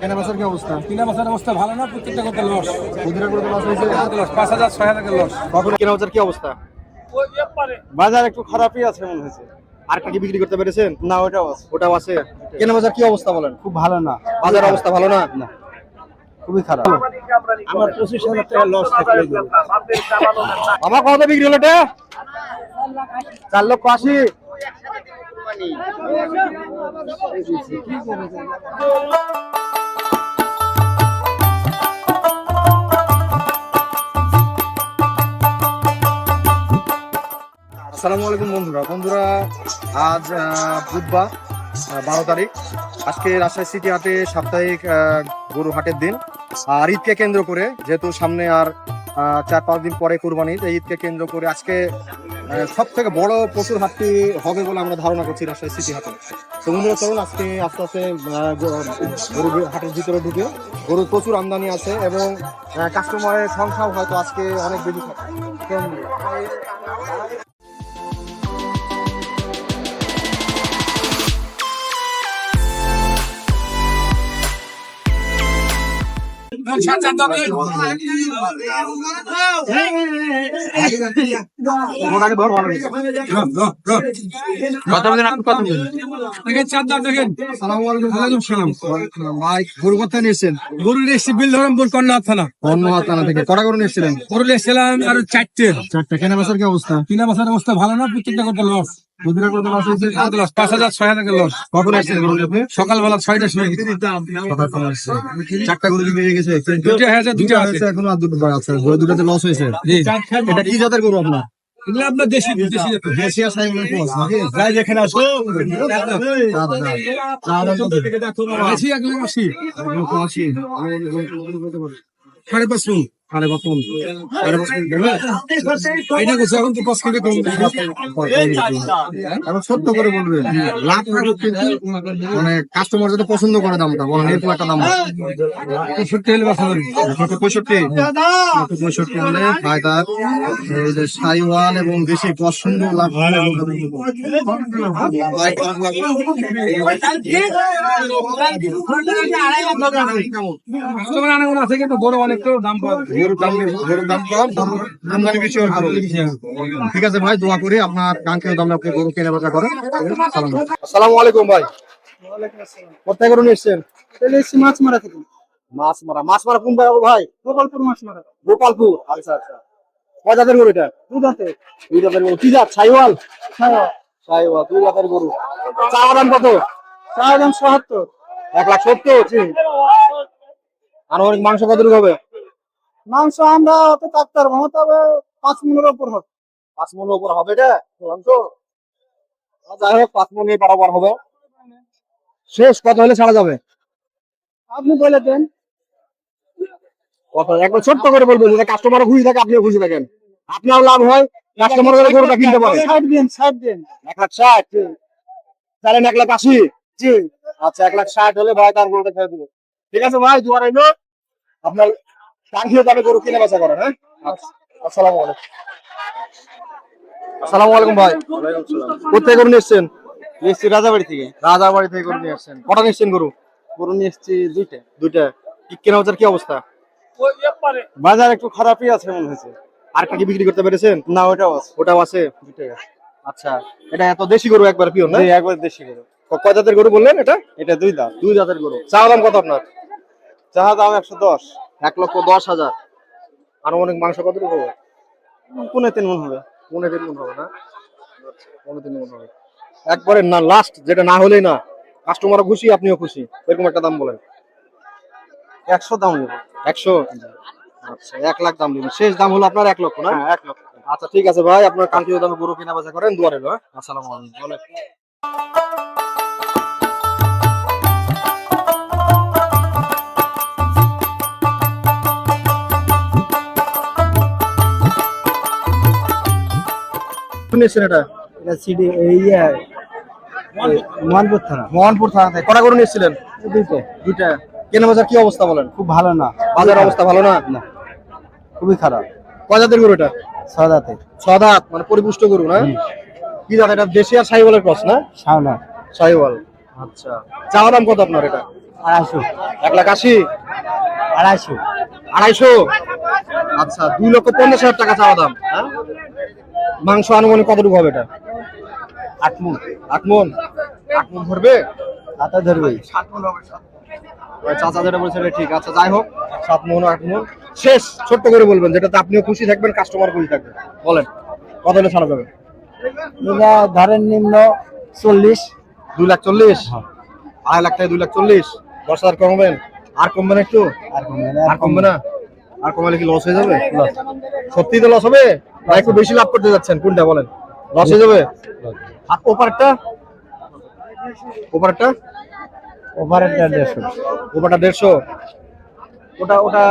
কেনা বেচার কি অবস্থা? কিনা বাসার অবস্থা ভালো না প্রত্যেকটা করতে লস। খুচরা করে লস হয়েছে? লস পাঁচ হাজার ছয় হাজার লস। কখন কেনা বেচার কি অবস্থা? বাজার একটু খারাপই আছে মনে হয়েছে। আরেকটা কি বিক্রি করতে পেরেছেন? না ওটাও আছে। ওটাও আছে? কেনা বেচার কি অবস্থা বলেন? খুব ভালো না। বাজার অবস্থা ভালো না? খুবই খারাপ। আমার পঁচিশ হাজার টাকা লস থাকলে আমার কত বিক্রি হলো এটা? চার লক্ষ আশি। আসসালামু আলাইকুম বন্ধুরা। বন্ধুরা, আজ বুধবার বারো তারিখ। আজকে রাজশাহী সিটি হাটে সাপ্তাহিক গরু হাটের দিন। আর ঈদকে কেন্দ্র করে, যেহেতু সামনে আর চার, পাঁচ দিন পরে কুরবানি এই ঈদকে কেন্দ্র করে আজকে সব থেকে বড় পশুর হাটটি হবে বলে আমরা ধারণা করছি রাজশাহী সিটি হাটে। তো বন্ধুরা, চলুন আজকে, আস্তে আস্তে গরু হাটের ভিতরে ঢুকে। গরুর প্রচুর আমদানি আছে এবং কাস্টমারের সংখ্যাও হয়তো আজকে অনেক বেশি থাকে। কত দিন আপনি কত দেখেন চার দাম দেখেন আসসালামু আলাইকুম। ওয়ালাইকুম সালাম ভাই গরু কোথায় নিয়েছেন গরু এসছি বিলধরমপুর কন্যা থানা ধন্যবাদ থানা থেকে কটা গরু নিয়েছিলেন গরু এসছিলাম আর চারটে চারটা কেনা বেচার কি অবস্থা কিনা বাসার অবস্থা ভালো না প্রত্যেকটা করতে লস পাঁচ হাজার ছয় হাজার লস কখন সকালবেলা ছয়টার সময় চারটা গরু বিক্রি গেছে দুটো আছে দুটো আছে এখন আর দুটো আছে গরু দুটাতে লস হয়েছে এটা কি জাতের গরু আপনার দেশি দেশি দেশি যেখানে আসো? দেশি এক লাখ আশি। সাড়ে পাঁচ ফুল এটা এখন তো পাঁচ কেজি কম। এখন সত্য করে বলবেন। লাভ মানে কাস্টমার যাতে পছন্দ করে দামটা বলেন এরকম একটা দাম। পঁয়ষট্টি হলে বাসা যাবে পঁয়ষট্টি। পঁয়ষট্টি হলে ফায়দার এই সাইওয়াল এবং বেশি পছন্দ লাভ আছে কিন্তু বড় অনেক দাম যায়। গরুর দাম গরুর দাম কম আমদানি বেশি হওয়ার কারণে। ঠিক আছে ভাই দোয়া করি আপনার কাঙ্ক্ষিত দামে আপনি গরু কেনা বেচা করেন আসসালামু আলাইকুম ভাই কোথায় গরু নিয়ে এসছেন মাছ মারা থেকে মাছ মারা মাছ মারা কোন ভাই গোপালপুর মাছ মারা গোপালপুর আচ্ছা আচ্ছা কয় জাতের গরু এটা দুই জাতের গরু কি জাত সাইওয়াল সাইওয়াল দুই জাতের গরু চাওয়া দাম কত চা দাম সহাত্তর এক লাখ সত্তর আনুমানিক মাংস কত হবে মাংস আমরা অত থাকতে পারব না তবে পাঁচ মিনিটের উপর হবে। পাঁচ মনের উপর হবে এটা? মাংস? যাই হোক পাঁচ মনে বরাবর হবে। শেষ কত হলে ছাড়া যাবে। আপনি বলে দেন। কত একবার ছোট্ট করে যাতে কাস্টমারও খুশি থাকে আপনিও খুশি থাকেন। আপনার লাভ হয় কাস্টমার গরুটা কিনতে পারে। ষাট দিন ষাট দিন। এক লাখ ষাট। তাহলে এক লাখ আশি? জি। আচ্ছা এক লাখ ষাট হলে ভাই তার গরুটা ছেড়ে দেবো ঠিক আছে ভাই দুয়ার আপনার কাঙ্ক্ষিত দামে গরু কিনে বেচা করেন হ্যাঁ? আচ্ছা, আসসালামু আলাইকুম। আসসালামু আলাইকুম ভাই। কোথায় গরু নিয়ে এসছেন? এসছি রাজাবাড়ি থেকে। রাজাবাড়ি থেকে গরু নিয়ে আসছেন কটা নিয়ে গরু? গরু নিয়ে এসছি দুইটা। দুইটা। কি কেনা বেচার কি অবস্থা? বাজার একটু খারাপই আছে মনে হয়েছে। আরেকটা কি বিক্রি করতে পেরেছেন? না ওটাও আছে। ওটাও আছে? দুইটাই আচ্ছা এটা এত দেশি গরু একবার পিওর না? একবার দেশি গরু। ক- কয় জাতের গরু বললেন এটা? এটা দুই দাম দুই জাতের গরু। চাওয়া দাম কত আপনার? চাহা দাম একশো দশ। এক লক্ষ দশ হাজার। আনুমানিক মাংস কত হবে? পুনে তিন মন হবে। পনেরো তিন মন হবে না? আচ্ছা, পনেরো তিন মন হবে। একবারে না লাস্ট যেটা না হলেই না কাস্টমারও খুশি আপনিও খুশি। এরকম একটা দাম বলেন। একশো দাম নেব। একশো? আচ্ছা এক লাখ দাম দিবেন শেষ দাম হলো আপনার এক লক্ষ না? হ্যাঁ এক লক্ষ। আচ্ছা ঠিক আছে ভাই আপনার কাঙ্ক্ষিত দামে গরু কেনা বেচা করেন দুয়ারে হ্যাঁ? আসসালামু আলাইকুম। শুনেছেন এটা? এটা সিডি ইয়ে মোহনপুর থানা। মোহনপুর কটা গরু নিয়েছিলেন? দুইটা। দুইটা। কেনা বেচার কি অবস্থা বলেন? খুব ভালো না। বাজার অবস্থা ভালো না? না। খুবই খারাপ। কয় জাতের গরু এটা? সাদাতে ছদাত মানে পরিপুষ্ট গরু না? কি জাত এটা? দেশি আর সাইওয়ালের ক্রস না? সাইওয়াল আচ্ছা। চাওয়া দাম কত আপনার এটা? আড়াইশো। এক লাখ আশি? আড়াইশো। আড়াইশো? আচ্ছা দুই লক্ষ পঞ্চাশ হাজার টাকা চাওয়া দাম হ্যাঁ? মাংস আনুমানিক কতটুকু হবে এটা? আট মুখ আট মন? আট মন ধরবে? হাতে ধরবে। ওই চাচা যেটা বলছে ঠিক। আচ্ছা যাই হোক। সাত মন আট মন। শেষ ছোট্ট করে বলবেন যেটাতে আপনিও খুশি থাকবেন কাস্টমার খুশি থাকবে বলেন। কত হলে ছাড়া যাবে? ধরেন নিম্ন চল্লিশ। দুই লাখ চল্লিশ? আড়াই লাখ টাকা দুই লাখ চল্লিশ? দশ হাজার কমাবেন? আর কমবে না একটু? আর কমবে না, আর কমবে না। আর কমালে কি লস হয়ে যাবে? সত্যি তো লস হবে? না একটু বেশি লাভ করতে যাচ্ছেন কোনটা বলেন? লস হয়ে যাবে? আর ওপারটা? ওপারটা? ওভারেরটা দেড়শো। ওপারটা দেড়শো। ওটা ওটা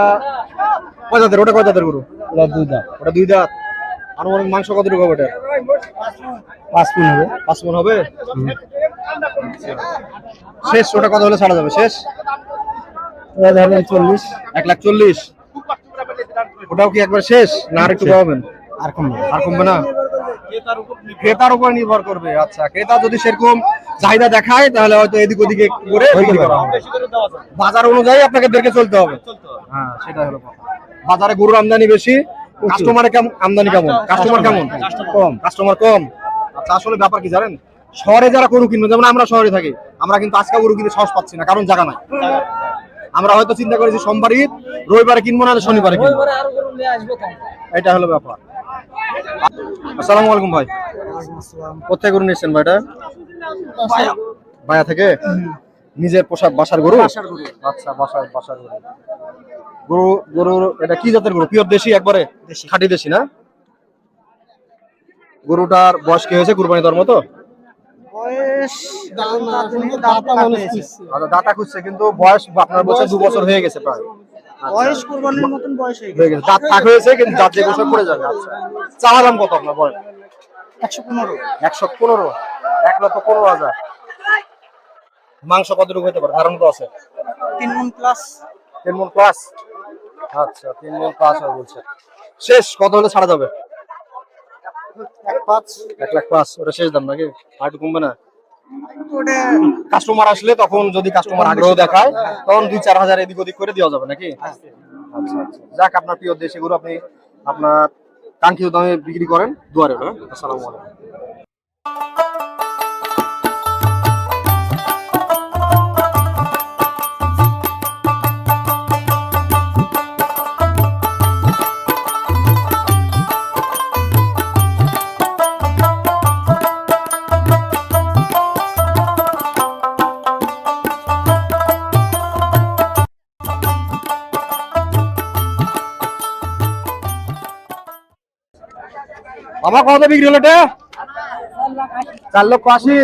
কয় জাতের? ওটা কয় জাতের গরু? ওটা দুই দাম ওটা দুই দাঁত। আনুমানিক মাংস কতটুকু হবে ওটা পাঁচ মিনিট হবে। পাঁচ মন হবে? শেষ ওটা কত হলে ছাড়া যাবে? শেষ? ধরেন চল্লিশ। এক লাখ চল্লিশ। ওটাও কি একবার শেষ? না আর একটু কমাবেন? আর কমবে না। আর কমবে না? ক্রেতার উপর নির্ভর করবে। আচ্ছা ক্রেতা যদি সেরকম চাহিদা দেখায় তাহলে হয়তো এদিক ওদিকে করে বাজার অনুযায়ী আপনাকে দেখে চলতে হবে। হ্যাঁ সেটা হলো কথা। বাজারে গরুর আমদানি বেশি। কাস্টমারে কেমন আমদানি কেমন? কাস্টমার কেমন? কম। কাস্টমার কম। আচ্ছা আসলে ব্যাপার কি জানেন? শহরে যারা গরু কিনবে যেমন আমরা শহরে থাকি আমরা কিন্তু আজকে গরু কিনতে সাহস পাচ্ছি না কারণ জায়গা নাই। আমরা হয়তো চিন্তা করেছি সোমবার ঈদ রবিবারে কিনবো না শনিবারে কিনবো। এটা হলো ব্যাপার। আসসালামু আলাইকুম ভাই। কোথায় গরু নিয়েছেন ভাইটা? বায়া থেকে? নিজের পোশাক বাসার গরু? আচ্ছা বাসার বাসার গরু। গরু গরু এটা কি জাতের গরু? পিওর দেশি একবারে? খাঁটি দেশি না? গরুটার বয়স কি হয়েছে? কুরবানি দেওয়ার মতো? আচ্ছা দাতা খুঁজছে। কিন্তু বয়স আপনার বছর দু বছর হয়ে গেছে প্রায়। বয়স কোরবানির মতন বয়স হয়ে গেছে। দাঁত ফাঁক হয়েছে কিন্তু দাঁত যে বছর পড়ে যাবে। আচ্ছা। চাওয়া দাম কত আপনার বলেন একশো পনেরো। একশো পনেরো। এক লক্ষ পনেরো হাজার। মাংস কতটুকু হতে পারে? ধারণ তো আছে। তিন মন প্লাস তিন মন প্লাস আচ্ছা তিন মন প্লাস হবে বলছে। শেষ কত হলে ছাড়া যাবে? এক পাঁচ। এক লাখ পাঁচ। ওটা শেষ দাম নাকি? আর কমবে না? কাস্টমার আসলে তখন যদি কাস্টমার আগ্রহ দেখায় তখন দুই চার হাজার এদিক ওদিক করে দেওয়া যাবে নাকি? আচ্ছা আচ্ছা। যাক আপনার প্রিয় দেশ এগুলো আপনি আপনার কাঙ্ক্ষিত দামে বিক্রি করেন দুয়ারে হ্যাঁ? আসসালামু আলাইকুম। আমার কত বিক্রি হলো এটা? চার লক্ষ আশি।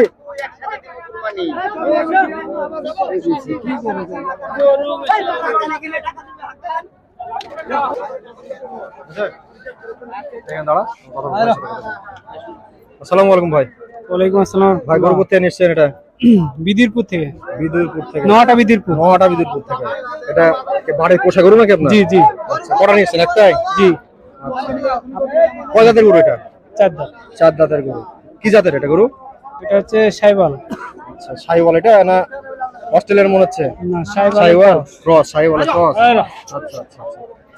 আসসালামু আলাইকুম ভাই। ওয়ালাইকুম আসসালাম। ভাই গরু নিশ্চয় এটা? বিদিরপুর থেকে। বিদুরপুর থেকে। বিদিরপুর। নোয়াটা বিদুরপুর থেকে। এটা বাড়ির পোষা গরু নাকি আপনার? জি জি। আচ্ছা কটা নিয়েছেন একটাই? জি। কয় জাতের গরু এটা? চার দাম চার দাঁতের গরু। কি জাতের এটা গরু? এটা হচ্ছে সাইবাল আচ্ছা সাইওয়াল এটা না অস্ট্রেলিয়ার মনে হচ্ছে? না সাইবাল ক্রস। সাইওয়াল ক্রস। আচ্ছা আচ্ছা আচ্ছা।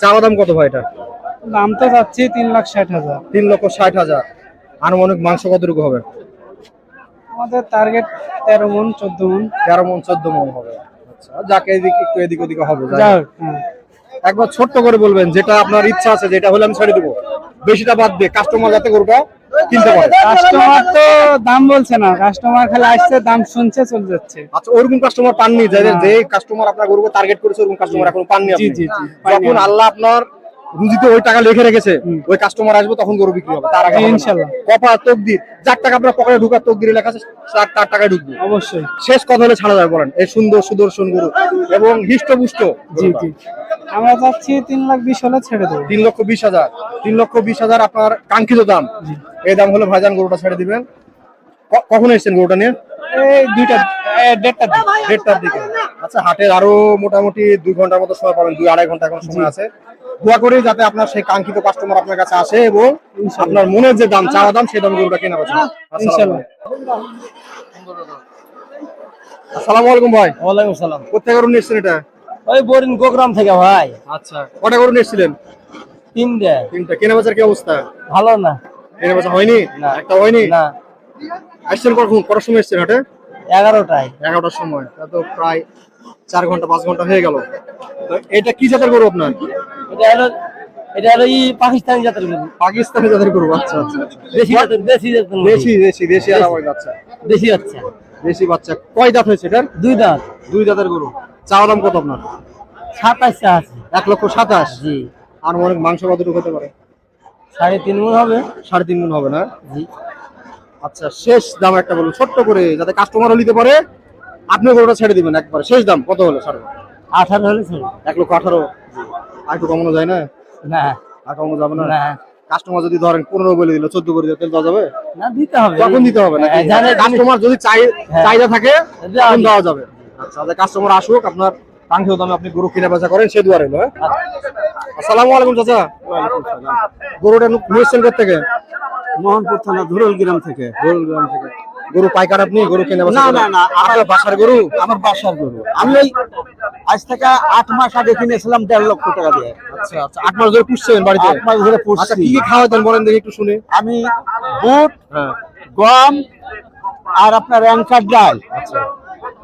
চাওয়া দাম কত ভাই এটা? দাম তো যাচ্ছে তিন লাখ ষাট হাজার। তিন লক্ষ ষাট হাজার। আনুমানিক মাংস কতটুকু হবে? আমাদের টার্গেট তেরো মন চোদ্দ মন। তেরো মন চোদ্দ মন হবে। আচ্ছা যাকে এদিক একটু এদিক ওদিক হবে হ্যাঁ। একবার ছোট্ট করে বলবেন যেটা আপনার ইচ্ছা আছে যেটা হলে আমি ছেড়ে দেবো। বেশিটা বাদ দিয়ে কাস্টমার যাতে গরুটা কিনতে পারে। কাস্টমার তো দাম বলছে না কাস্টমার খালি আসছে দাম শুনছে চলে যাচ্ছে। আচ্ছা ওরকম কাস্টমার পাননি যে যে কাস্টমার আপনার গরুকে টার্গেট করেছে ওরকম কাস্টমার এখন পাননি জি জি জি যখন আল্লাহ আপনার রুজিতে ওই টাকা লিখে রেখেছে ওই কাস্টমার আসবে তখন গরু বিক্রি হবে তার আগে ইনশাল্লাহ। কপা তকদির যার টাকা আপনার পকেটে ঢুকার তকদিরে লেখা আছে তার তার টাকায় ঢুকবে। অবশ্যই। শেষ কথা হলে ছাড়া যাবে বলেন এই সুন্দর সুদর্শন গরু এবং হৃষ্টপুষ্ট জি জি। আমরা যাচ্ছি তিন লাখ বিশ হলে ছেড়ে দেবো। তিন লক্ষ বিশ হাজার। তিন লক্ষ বিশ হাজার আপনার কাঙ্ক্ষিত দাম। এই দাম হলে ভাইজান গরুটা ছেড়ে দিবেন। ক- কখন এসেছেন গরুটা নিয়ে? এই দুইটা দেড়টার দিকে। দেড়টার দিকে। আচ্ছা হাটের আরও মোটামুটি দুই ঘণ্টার মতো সময় পাবেন দুই আড়াই ঘণ্টা এখন সময় আছে। দোয়া করি যাতে আপনার সেই কাঙ্ক্ষিত কাস্টমার আপনার কাছে আসে এবং আপনার মনের যে দাম চাওয়া দাম সেই দাম গরুটা কেনা বেচা। ইনশাল্লাহ। আসসালামু আলাইকুম ভাই। ওয়ালাইকুম সালাম। কোথেকে গরু নিয়ে এটা? ওই বোরিং গোগ্রাম থেকে ভাই। আচ্ছা কটা গরু নিয়ে এসেছিলেন? তিনটে। তিনটা। কেনা বেচার কি অবস্থা? ভালো না। কেনা বেচা হয়নি? না। একটা হয়নি? না। আসছেন কখন? কটার সময় এসেছেন হাটে? এগারোটায়। এগারোটার সময়। তা তো প্রায় চার ঘণ্টা পাঁচ ঘণ্টা হয়ে গেল। তো এটা কি জাতের গরু আপনার? এটা হলো এটা হলো ই পাকিস্তানি জাতের গরু। পাকিস্তানি জাতের গরু আচ্ছা আচ্ছা। দেশি জাতের দেশি দেশি দেশি দেশি আর আমার বাচ্চা। দেশি বাচ্চা। দেশি বাচ্চা। কয় দাঁত হয়েছে এটার? দুই দাঁত দুই দাঁতের গরু। চাওয়া দাম কত আপনার? সাতাশ আছে। এক লক্ষ সাতাশ? জি। আর অনেক মাংস কতটুকু হতে পারে? সাড়ে তিন মন হবে। সাড়ে তিন গুণ হবে না? জি। আচ্ছা শেষ দাম একটা বলুন। ছোট্ট করে যাতে কাস্টমারও নিতে পারে। আপনি গরুটা ছেড়ে দিবেন একবার। শেষ দাম কত হলো? সাড়ে আঠারো হলে এক লক্ষ আঠারো? আর একটু কমানো যায় না? না। আর কমানো যাবে না? না। কাস্টমার যদি ধরেন পনেরো বলে দিল চোদ্দ করে দিল তাহলে দেওয়া যাবে? না দিতে হবে। তখন দিতে হবে না হ্যাঁ, কাস্টমার যদি হ্যাঁ। চাহিদা থাকে তখন দেওয়া যাবে। আচ্ছা কাস্টমার আসুক আপনার কাঙ্ক্ষিত দামে আপনি গরু কিনা বেচা করেন সে দুয়ারে হলো হ্যাঁ? আসসালামু আলাইকুম চাচা। গরুটা নিয়েছেন থেকে? মোহনপুর থানা ধুরুল গ্রাম থেকে। ধুরল গ্রাম থেকে। গরু পাইকার আপনি গরু কিনে না, না, না, আমার বাসার গরু? আমার বাসার গরু। আমি ওই আজ থেকে আট মাস আগে কিনেছিলাম দেড় লক্ষ টাকা দিয়ে। আচ্ছা আচ্ছা আট মাস ধরে পুষছেন বাড়িতে? আট মাস ধরে আচ্ছা পুষছি কি কি খাওয়াতেন বলেন দেখি একটু শুনে। আমি বুট হ্যাঁ। গম আর আপনার অ্যাঙ্কার ডাল।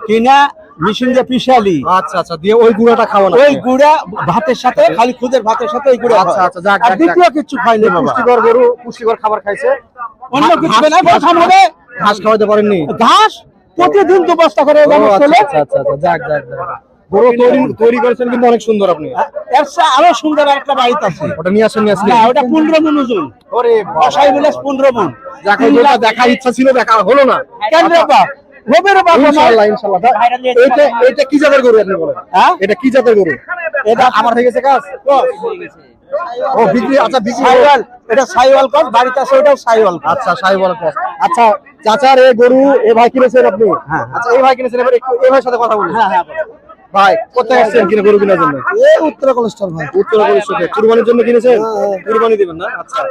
কিনা মেশিন দিয়ে পিসালি আচ্ছা আচ্ছা দিয়ে ওই গুঁড়াটা খাওয়ানো ওই গুড়া ভাতের সাথে খালি খুদের ভাতের সাথে ওই গুড়া আচ্ছা, আচ্ছা, যাক, দ্বিতীয় কিছু খাইনি বাবা। পুষ্টিকর গরু পুষ্টিকর খাবার খাইছে। অন্য কিছু না হবে ঘাস খাওয়াতে পারেননি? ঘাস? প্রতিদিন দু বস্তা করে আচ্ছা, আচ্ছা, আচ্ছা, যাক, যাক, যাক। তৈরি তৈরি করেছেন কিন্তু অনেক সুন্দর আপনি। এর আরও সুন্দর একটা বাড়িতে আছে। ওটা নিয়ে আসেন নিয়ে আসেন। ওটা পনেরো মন ওজন। ওরে বাসায় বলে পনেরো মন। যাক ওই দেখার ইচ্ছা ছিল দেখা হলো না। কেন রে বাপ? হবে বাপ ইনশাআল্লাহ ইনশাআল্লাহ। এটা এটা কি জাতের গরু আপনি বলেন? হ্যাঁ? এটা কি জাতের গরু? এটা আমার হয়ে গেছে কাজ? ও বিক্রি আচ্ছা বিক্রি এটা সাইওয়াল কর বাড়িতে আছে ওটাও সাইওয়াল আচ্ছা সাই বলা আচ্ছা চাচার এই গরু এ ভাই কিনেছেন আপনি? হ্যাঁ। আচ্ছা এই ভাই কিনেছেন এবার একটু এই ভাইয়ের সাথে কথা বলুন হ্যাঁ হ্যাঁ ভাই কোথায় আসছেন কিনে গরু কেনার জন্য? এই উত্তর কলেস্টর ভাই। উত্তর পরিষদে কুরবানির জন্য কিনেছেন? কুরবানি দিবেন না? আচ্ছা।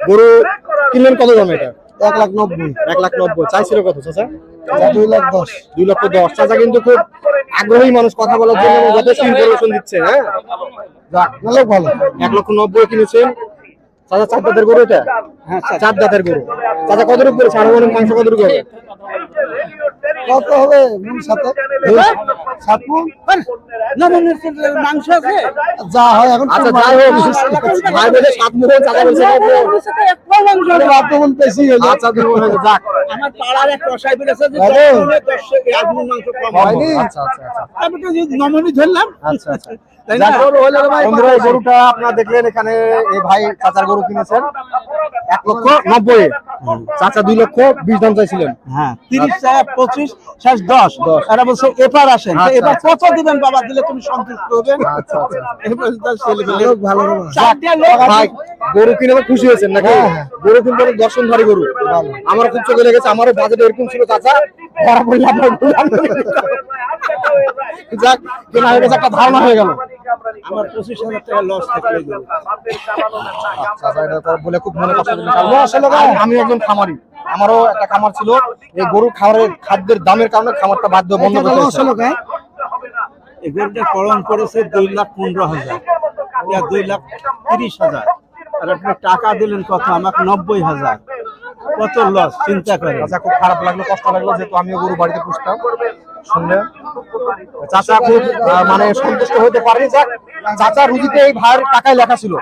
গরু কিনলেন কত দাম এটা? এক লাখ নব্বই। এক লাখ নব্বই। চাইছিল কত চাচা? দুই লাখ দশ। দুই লক্ষ দশ। চাচা কিন্তু খুব আগ্রহী মানুষ কথা বলার জন্য এবং যথেষ্ট ইনফরমেশন দিচ্ছে হ্যাঁ? যাক ভালো এক লক্ষ নব্বই কিনেছেন। চাচা চার দাঁতের গরু এটা? হ্যাঁ চার দাঁতের গরু। চাচা কত রূপ করেছে আনুমানিক মাংস কত রূপ হবে? কত হবে? সাথে সাত মন না না না, মাংস আছে। যা হয় এখন আচ্ছা যাই হোক ভাই বলে সাত মুখ চাচা বলছে বাপ বেশি হলো আচ্ছা দুই মণ হয়েছে, যাক। আমার পাড়ার এক কষাই বলেছে যে ভালো। দশ মনে দশ এক মাংস কম হয়নি। আচ্ছা নমনি ধরলাম। আচ্ছা আচ্ছা। বন্ধুরা এই গরুটা আপনারা দেখলেন এখানে এই ভাই চাচার গরু কিনেছেন। এক লক্ষ নব্বই চাচা দুই লক্ষ বিশ দাম চাইছিলেন। হ্যাঁ তিরিশ পঁচিশ শেষ দশ। দশ। এরা বলছে এপার আসেন। আচ্ছা, এবার আচ্ছা। কত দিবেন বাবা দিলে তুমি সন্তুষ্ট আচ্ছা গরু কিনে খুশি হয়েছেন নাকি? গরু কিন্তু অনেক দর্শনধারী গরু। আমার খুব চোখে লেগেছে আমারও বাজেট এরকম ছিল চাচা। ধরা পড়লে আপনার যাক কেনা হয়ে গেছে একটা ধারণা হয়ে গেল। আমার পঁচিশ হাজার টাকা লস থাকলে চাচা এটা তো বলে খুব মনে কষ্ট দিলেন। আমি- আমি একজন খামারি। আমারও একটা খামার ছিল। এই গরু খাবারের খাদ্যের দামের কারণে খামারটা বাধ্য বন্ধ করতে হয়েছে। এগুলোটা করণ করেছে দুই লাখ পনেরো হাজার। দুই লাখ তিরিশ হাজার। আর আপনি টাকা দিলেন কত? আমাকে নব্বই হাজার। কত লস চিন্তা করে চাচা খুব খারাপ লাগল, কষ্ট লাগল, যেহেতু আমিও গরু বাড়িতে পুষতাম। শুনলে চাচা খুব মানে সন্তুষ্ট হতে পারেনি। যাক, চাচা রুজিতে এই ভাইয়ের টাকায় লেখা ছিল।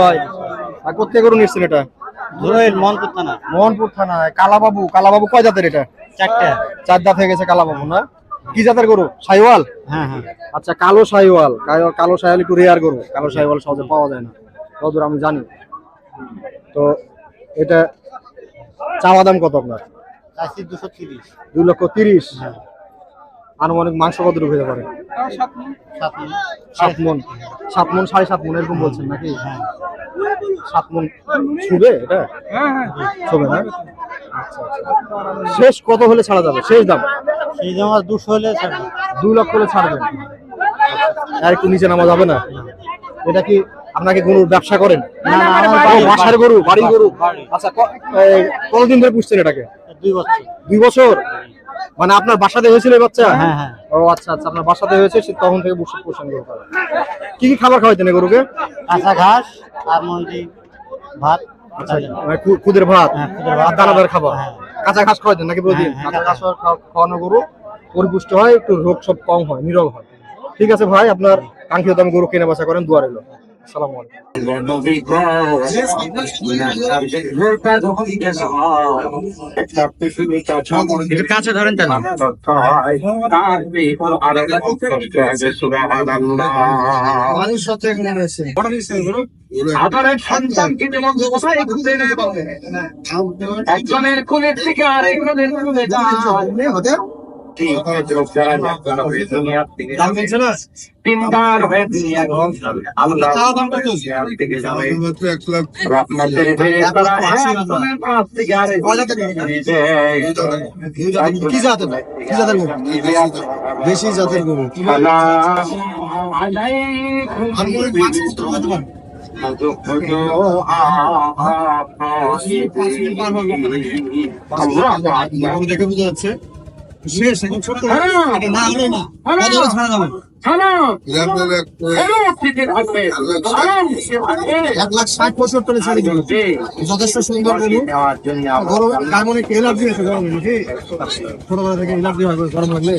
ভাই। আর কোথেকে গরু এটা? ধরেন মন করতে না মোহনপুর থানায় কালাবাবু কালাবাবু কয় জাতের এটা? চারটা। চার দাঁত হয়ে গেছে কালাবাবু না? কি জাতের গরু? সাইওয়াল? হ্যাঁ হ্যাঁ। আচ্ছা কালো সাইওয়াল কালো- সাইওয়াল একটু রেয়ার গরু। কালো সাইওয়াল সহজে পাওয়া যায় না। কতদূর আমি জানি। তো এটা চাওয়া দাম কত আপনার? দুশো তিরিশ। দুই লক্ষ তিরিশ। আনুমানিক মাংস কত রূপ হতে পারে? সাত মন। সাত মন। সাড়ে সাত মন এরকম বলছেন নাকি? সাত মন। ছুবে এটা? ছবে না? আচ্ছা, আচ্ছা। শেষ কত হলে ছাড়া যাবে? শেষ দাম? সেই জমা দুশো হলে ছাড়বে। দুই লক্ষ করে ছাড়বেন আর একটু নিচে নামা যাবে না? এটা কি আপনাকে গরুর ব্যবসা করেন? না, না, বাসার গরু বাড়ি গরু? আচ্ছা কতদিন ধরে পুষছেন এটাকে? দুই বছর। দুই বছর? মানে আপনার বাসাতে হয়েছিল এই বাচ্চা? হ্যাঁ, হ্যাঁ। ও আচ্ছা আচ্ছা আপনার বাসাতে হয়েছে সে তখন থেকে বসে পোষণ গরু। কি কি খাবার খাওয়াইতেন গরুকে? কাঁচা ঘাস আর মন্দি ভাত আচ্ছা মানে খুদের ভাত হ্যাঁ, দানাদার খাবার। হ্যাঁ। কাঁচা ঘাস খাওয়াইতেন নাকি প্রতিদিন? হ্যাঁ, কাঁচা ঘাস খাওয়া- খাওয়ানো গরু পরিপুষ্ট হয় একটু রোগ সব কম হয় নিরোগ হয়। ঠিক আছে ভাই আপনার কাঙ্ক্ষিত দাম গরু কেনা বেচা করেন দুয়ার আসসালামু আলাইকুম। একটু কাছে ধরেন কেন আপনার সন্তানকে যেমন কোথায় ঘুরতে একজনের কোলের থেকে আরেকজনের কোলে যায়। কি জাতের ভাই? কি জাতের গরু জাতের গরু গরু দেখে বোঝা যাচ্ছে শেষ এখন ছোট্ট এটা না হলো না কত করে ছাড়া যাবে এক লাখ যথেষ্ট সুন্দর গরম এলার্জি আছে গরমে নাকি ছোটবেলা থেকে এলার্জি হয় গরম লাগলে।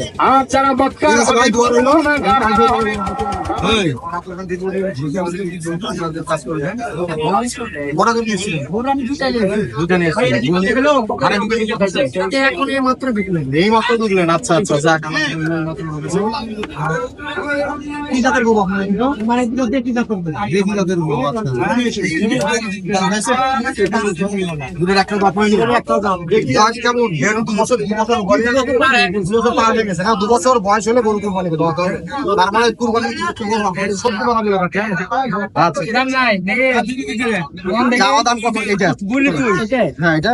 এই। মাত্র বিকলেন এই মাত্র বিকলেন আচ্ছা আচ্ছা যাক। কি জাতের গরু আপনার এগুলো? দেশি জাতের গরু, আচ্ছা। একটা বাপ হয়নি? দেখি আজ কেমন, দেড় দু বছর, দু বছর বয়স হলে বছর পার হয়ে গেছে। হ্যাঁ, দু বছর বয়স হলে গরু কুরবানি করতে। তার মানে কুরবানি করতে গরু আপনার সত্যি কথা বলে আচ্ছা। চাওয়া দাম কত এটা? হ্যাঁ, এটা?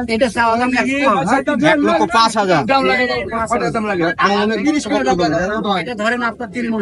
এক লক্ষ পাঁচ হাজার। মনে হয় হাজার টাকা তিন মণ।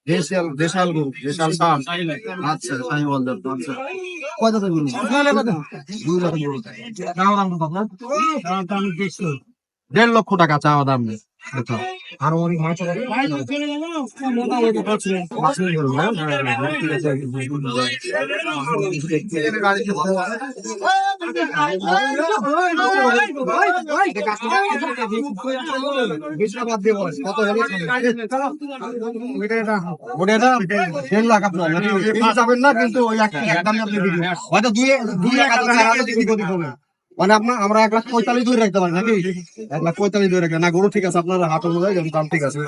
দেশাল দেশাল গরু দেশাল সাম আচ্ছা তাই বললাম আচ্ছা। কয় জাতের গরু? দুই জাতের গরু। চাওয়া দাম কত? দেড় লক্ষ টাকা চাওয়া দাম। মাছ যাবেন না কিন্তু এক এক হয়তো দুই দুই লাখ আপনার মানে আপনার আমরা এক লাখ পঁয়তাল্লিশ ধরে রাখতে পারি নাকি? এক লাখ পঁয়তাল্লিশ ধরে রাখতে না গরু ঠিক আছে আপনার হাট অনুযায়ী দাম ঠিক আছে।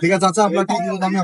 ঠিক আছে আচ্ছা আপনার দামে